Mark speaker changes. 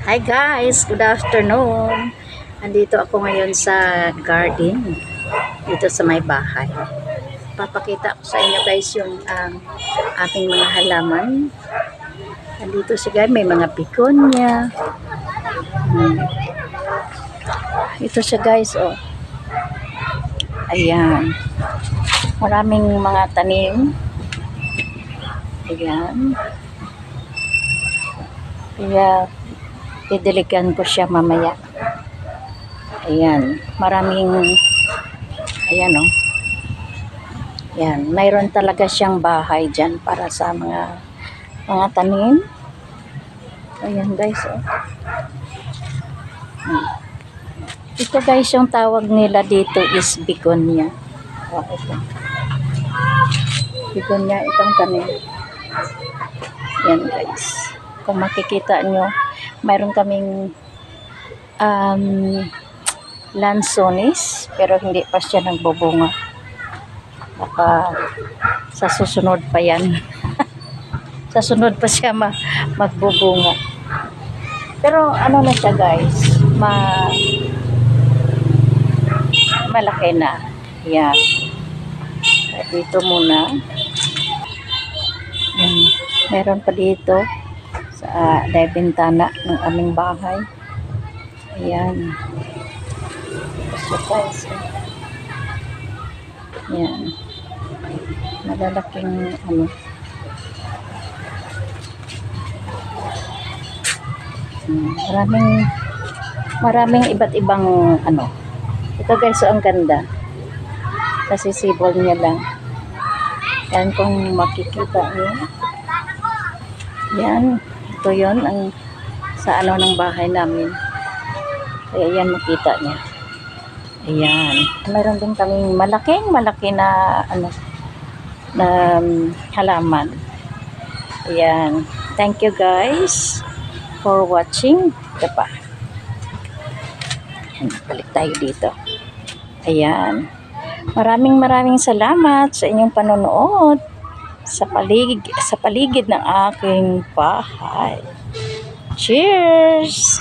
Speaker 1: Hi guys, good afternoon. Andito ako ngayon sa garden dito sa may bahay. Papakita ko sa inyo guys yung um, ating mga halaman. Andito siya guys, may mga piconia. Hmm. Ito siya guys, oh. Ayan. Maraming mga tanim. Ayan. Kaya, didiligan ko siya mamaya. Ayan. Maraming, ayan o. Oh. Ayan. Mayroon talaga siyang bahay dyan para sa mga, mga tanim. Ayan guys, oh. Hmm. Ito guys, yung tawag nila dito is begonia. Oh, ito. Begonia, itong tanim. Yan guys. Kung makikita nyo, mayroon kaming um, lansones, pero hindi pa siya nagbubunga. Baka sa susunod pa yan. sa sunod pa siya ma magbubunga. Pero ano na siya guys, ma malaki na. Yan. Dito muna. Yan. Meron pa dito sa uh, bintana ng aming bahay. Ayan. So guys, yan. Malalaking ano. Maraming maraming iba't ibang ano. Ito guys, so ang ganda. Kasi sibol niya lang. Yan kung makikita niyo. Yan. Ito yon ang sa ano ng bahay namin. Kaya yan makita niya. Ayan. Meron din kaming malaking malaki na ano na um, halaman. Ayan. Thank you guys for watching. Ito pa. Ayan, balik tayo dito. Ayan. Maraming maraming salamat sa inyong panonood sa paligid sa paligid ng aking bahay. Cheers!